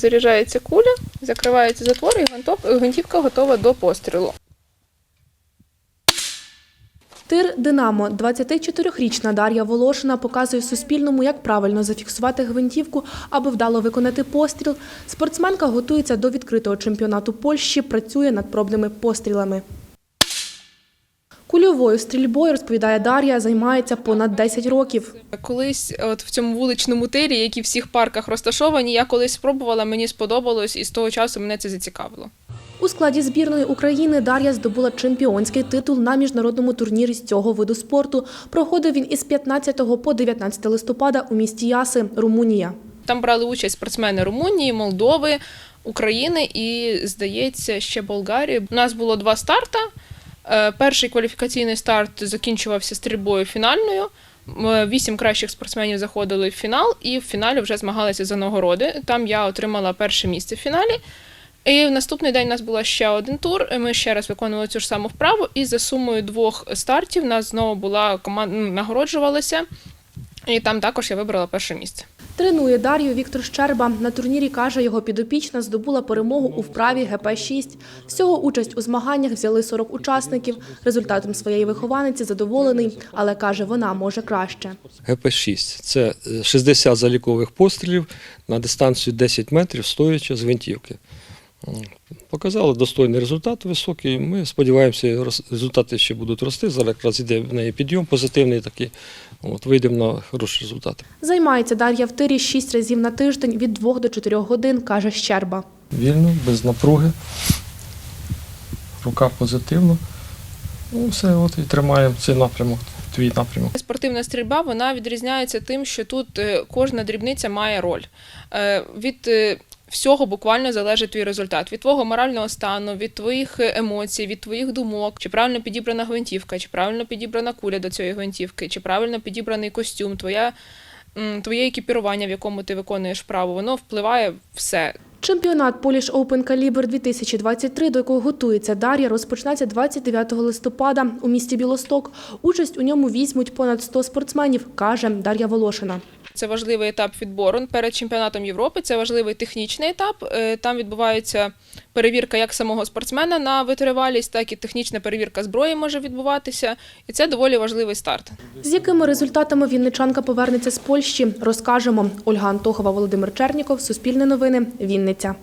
Заряджається куля, закривається затвор і гвинтівка готова до пострілу. Тир Динамо 24-річна Дар'я Волошина показує Суспільному, як правильно зафіксувати гвинтівку, аби вдало виконати постріл. Спортсменка готується до відкритого чемпіонату Польщі, працює над пробними пострілами. Кульовою стрільбою, розповідає Дар'я, займається понад 10 років. Колись, от в цьому вуличному тирі, які в всіх парках розташовані, я колись спробувала, мені сподобалось, і з того часу мене це зацікавило. У складі збірної України Дар'я здобула чемпіонський титул на міжнародному турнірі з цього виду спорту. Проходив він із 15 по 19 листопада у місті Яси, Румунія. Там брали участь спортсмени Румунії, Молдови, України і, здається, ще Болгарії. У нас було два старта. Е, Перший кваліфікаційний старт закінчувався стрільбою фінальною. Вісім кращих спортсменів заходили в фінал, і в фіналі вже змагалися за нагороди. Там я отримала перше місце в фіналі. І в наступний день у нас був ще один тур. Ми ще раз виконували цю ж саму вправу, і за сумою двох стартів нас знову була команда нагороджувалася. І там також я вибрала перше місце. Тренує Дар'ю Віктор Щерба. На турнірі, каже, його підопічна здобула перемогу у вправі ГП-6. Всього участь у змаганнях взяли 40 учасників. Результатом своєї вихованиці задоволений, але каже, вона може краще. ГП-6 це е, 60 залікових пострілів на дистанцію 10 метрів, стоячи з гвинтівки. Показали достойний результат високий. Ми сподіваємося, результати ще будуть рости. Зараз якраз іде в неї підйом позитивний такий. От, вийдемо на хороші результати. Займається Дар'я в тирі шість разів на тиждень від 2 до 4 годин, каже Щерба. Вільно, без напруги. Рука позитивно. Ну, все, от і тримаємо цей напрямок, твій напрямок. Спортивна стрільба вона відрізняється тим, що тут е, кожна дрібниця має роль. Е, Від е, всього буквально залежить твій результат. Від твого морального стану, від твоїх емоцій, від твоїх думок, чи правильно підібрана гвинтівка, чи правильно підібрана куля до цієї гвинтівки, чи правильно підібраний костюм, твоя, твоє екіпірування, в якому ти виконуєш право, воно впливає все. Чемпіонат Polish Open Caliber 2023, до якого готується Дар'я, розпочнеться 29 листопада у місті Білосток. Участь у ньому візьмуть понад 100 спортсменів, каже Дар'я Волошина. Це важливий етап відбору перед чемпіонатом Європи. Це важливий технічний етап. Е, Там відбувається перевірка як самого спортсмена на витривалість, так і технічна перевірка зброї може відбуватися. І це доволі важливий старт. З якими результатами вінничанка повернеться з Польщі, розкажемо. Ольга Антохова, Володимир Черніков, Суспільне новини, Вінниця.